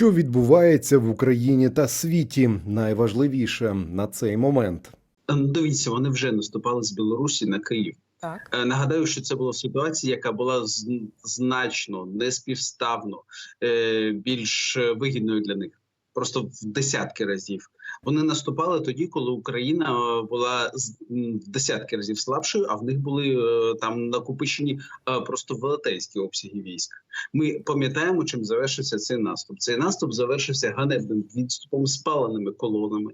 Що відбувається в Україні та світі? Найважливіше на цей момент. Ну, Дивіться, вони вже наступали з Білорусі на Київ. Так. Е, Нагадаю, що це була ситуація, яка була з- значно неспівставно е, більш е, вигідною для них. Просто в десятки разів вони наступали тоді, коли Україна е, була в десятки разів слабшою, а в них були е, там накопичені е, просто велетенські обсяги військ. Ми пам'ятаємо, чим завершився цей наступ. Цей наступ завершився ганебним відступом спаленими колонами.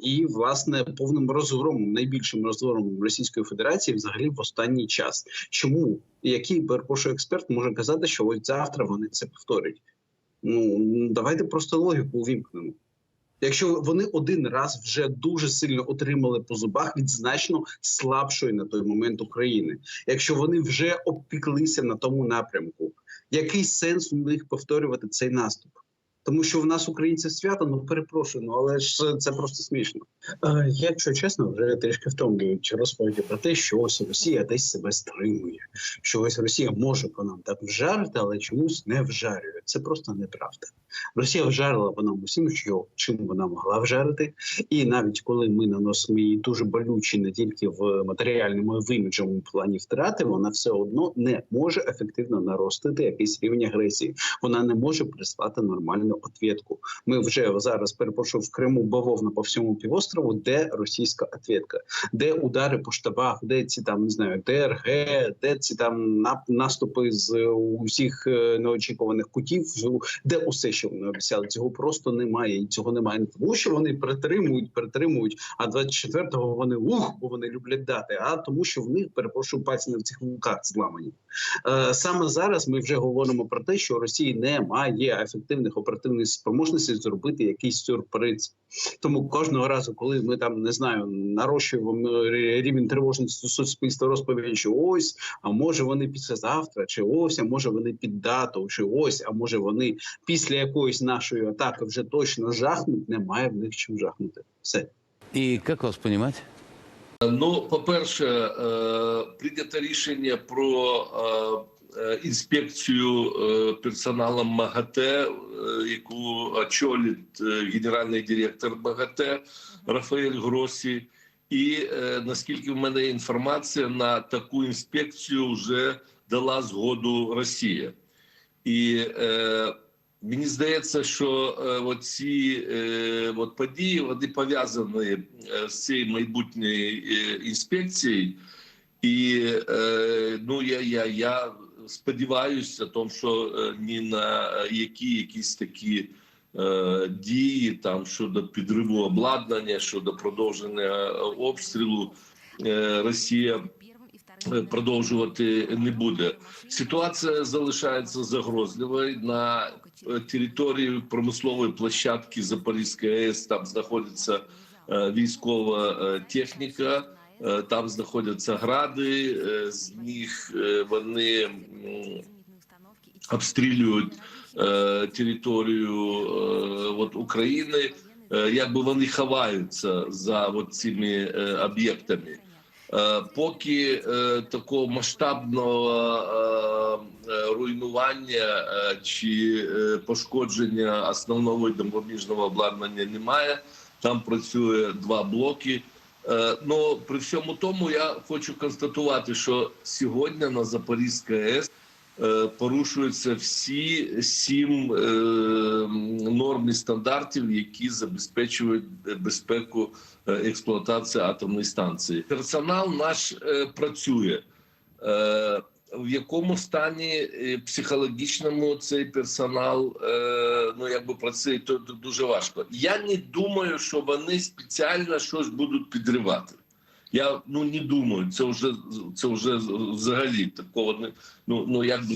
І власне повним розгромом, найбільшим розгромом Російської Федерації, взагалі в останній час. Чому який перепрошую експерт може казати, що ось завтра вони це повторять? Ну давайте просто логіку увімкнемо. Якщо вони один раз вже дуже сильно отримали по зубах від значно слабшої на той момент України, якщо вони вже обпіклися на тому напрямку, який сенс у них повторювати цей наступ? Тому що в нас українці свято, ну перепрошую, ну але ж це просто смішно. Е, якщо чесно, вже трішки втомлюють розповіді про те, що ось Росія десь себе стримує, що ось Росія може по нам так вжарити, але чомусь не вжарює. Це просто неправда. Росія вжарила по нам усім, що чим вона могла вжарити, і навіть коли ми наносимо їй дуже болючі не тільки в матеріальному і в іміджовому плані втрати, вона все одно не може ефективно наростити якийсь рівень агресії. Вона не може прислати нормальну ответку. Ми вже зараз перепрошую в Криму бавовна по всьому півострову, де російська ответка, де удари по штабах, де ці там не знаю, ДРГ, де ці там наступи з усіх е, неочікуваних кутів, де усе, що вони обіцяли, цього просто немає, і цього немає не тому, що вони притримують, притримують. А 24-го вони ух, бо вони люблять дати. А тому, що в них перепрошую пальці в цих руках зламані. Е, Саме зараз ми вже говоримо про те, що Росії немає ефективних оперативних спроможностей зробити якийсь сюрприз. Тому кожного разу, коли ми там не знаю, нарощуємо рівень тривожності суспільства, розповідь, що ось, а може вони післязавтра, чи ось, а може вони під дату, чи ось, а може вони після якоїсь нашої атаки вже точно жахнуть. Немає в них чим жахнути. Все. И как вас понимать? Ну, по-перше, е, прийнято рішення про е, е, інспекцію е, персоналом МАГАТЕ, е, яку очолить е, генеральний директор МАГАТЕ Рафаель Гросі. І е, наскільки в мене інформація, на таку інспекцію вже дала згоду Росія. І е, мені здається, що е, оці е, події вони пов'язані е, з цією майбутньою е, інспекцією. І е, ну я, я, я сподіваюся, тому що е, ні на які якісь такі дії там щодо підриву обладнання, щодо продовження обстрілу Росія продовжувати не буде. Ситуація залишається загрозливою на е, території промислової площадки Запорізької АЕС. Там знаходиться е, військова е, техніка. е, Там знаходяться гради, е, з них е, вони обстрілюють е, територію е, от України, е, якби вони ховаються за от цими е, об'єктами. Е, Поки е, такого масштабного е, руйнування чи пошкодження основного допоміжного обладнання немає. Там працює два блоки. Ну при всьому тому я хочу констатувати, що сьогодні на Запорізькій АЕС порушуються всі сім е, норм і стандартів, які забезпечують безпеку е, експлуатації атомної станції. Персонал наш е, працює. Е, в якому стані е, психологічному цей персонал е, ну якби працює, то дуже важко. Я не думаю, що вони спеціально щось будуть підривати. Я ну не думаю, це вже це вже взагалі такого не ну ну якби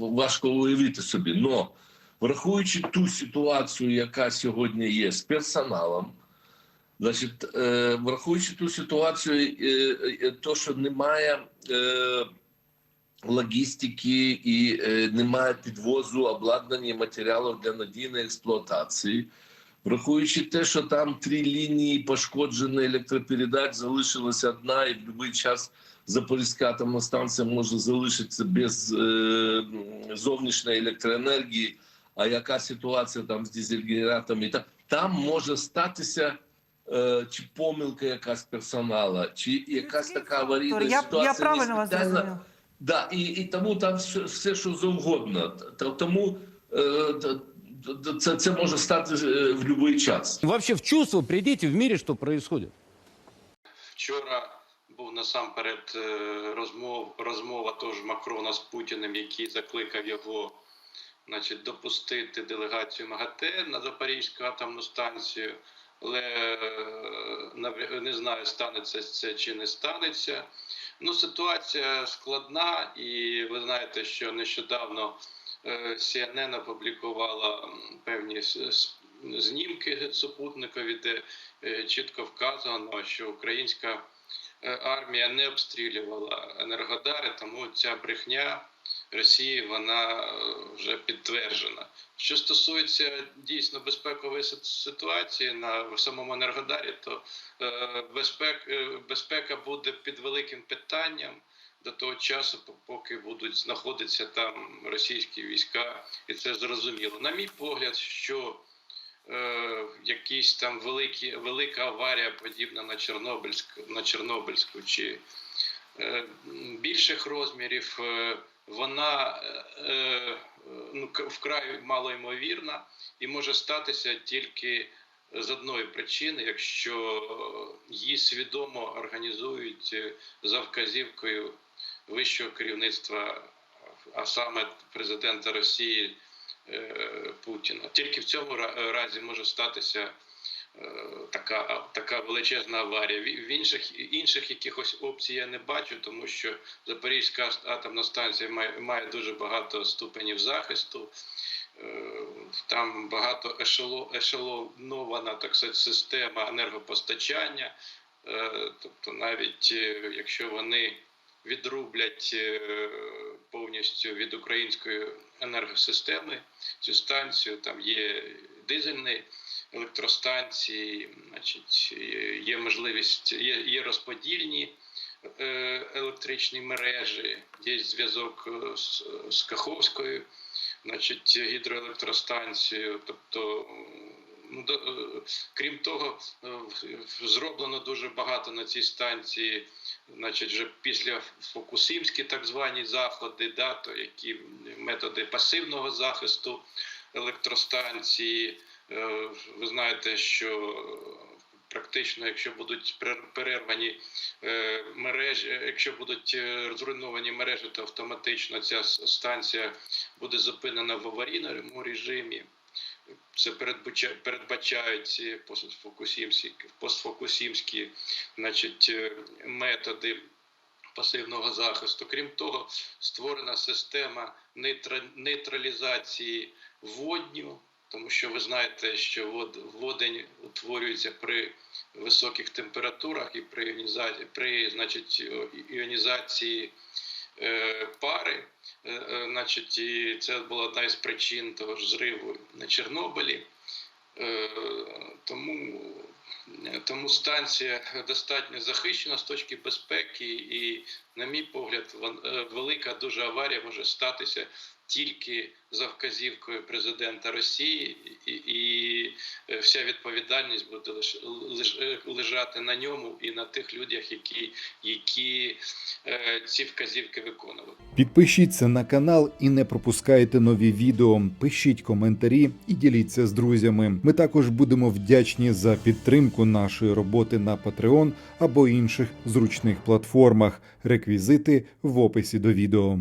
важко уявити собі. Но враховуючи ту ситуацію, яка сьогодні є з персоналом, значить, е, враховуючи ту ситуацію, е, е, то що немає. Е, логістики і е, немає підвозу обладнання матеріалів для надійної експлуатації. Враховуючи те, що там три лінії пошкоджені електропередач, залишилася одна, і в будь-який час Запорізька атомна станція може залишитися без е, зовнішньої електроенергії. а яка ситуація там з дизель-генераторами, та там може статися е, чи помилка якась персонала, чи якась така аварійна Я, ситуація. я правильно вас зрозуміла. Да, і, і тому там все, все що завгодно. Тому е, це, це може стати е, в будь-який час. Вообще в чувство придите в мире, что происходит. Вчора був насамперед е, розмов, розмова тож Макрона з Путіним, який закликав його значить, допустити делегацію МАГАТЕ на Запорізьку атомну станцію. Але е, не знаю, станеться це чи не станеться. Ну, ситуація складна, і ви знаєте, що нещодавно CNN опублікувала певні знімки супутникові, де е, чітко вказано, що українська е, армія не обстрілювала енергодари, тому ця брехня Росії вона е, вже підтверджена. Що стосується дійсно безпекової ситуації на самому енергодарі, то е, безпек, е, безпека буде під великим питанням до того часу, поки будуть знаходитися там російські війська, і це зрозуміло. На мій погляд, що е, якісь там великі, велика аварія, подібна на Чорнобильську, на Чорнобильську чи е, більших розмірів, е, вона е, е, ну, вкрай малоймовірна і може статися тільки з одної причини, якщо її свідомо організують е, за вказівкою вищого керівництва, а саме президента Росії е, Путіна. Тільки в цьому разі може статися е, така, така величезна аварія. В інших, інших якихось опцій я не бачу, тому що Запорізька атомна станція має, має дуже багато ступенів захисту. Е, Там багато ешело, ешелонована так сказати, система енергопостачання. Тобто, навіть якщо вони відрублять е, повністю від української енергосистеми цю станцію, там є дизельні електростанції, значить, є- можливість, є, є розподільні е, електричні мережі, є зв'язок е, з, Каховською, значить, гідроелектростанцією. Тобто, крім того, е, зроблено дуже багато на цій станції, значить, вже після Фокусимські так звані заходи, да, то які методи пасивного захисту електростанції. Е, Ви знаєте, що практично, якщо будуть перер- перервані е, мережі, е, якщо будуть е, зруйновані мережі, то автоматично ця станція буде зупинена в аварійному режимі. Це передбача- передбачають ці постфокусімські, постфокусімські значить, е, методи пасивного захисту. Крім того, створена система нейтралізації водню, тому що ви знаєте, що вод, водень утворюється при високих температурах і при іонізації, при, значить, іонізації пари. Е, е, значить, і це була одна із причин того ж зриву на Чорнобилі. Е, тому, тому станція достатньо захищена з точки безпеки, і, на мій погляд, е, велика дуже аварія може статися тільки за вказівкою президента Росії, і, е, вся відповідальність буде лиш, е, лежати на ньому і на тих людях, які, які е, ці вказівки виконували. Підпишіться на канал і не пропускайте нові відео. Пишіть коментарі і діліться з друзями. Ми також будемо вдячні за підтримку нашої роботи на Patreon або інших зручних платформах. Реквізити в описі до відео.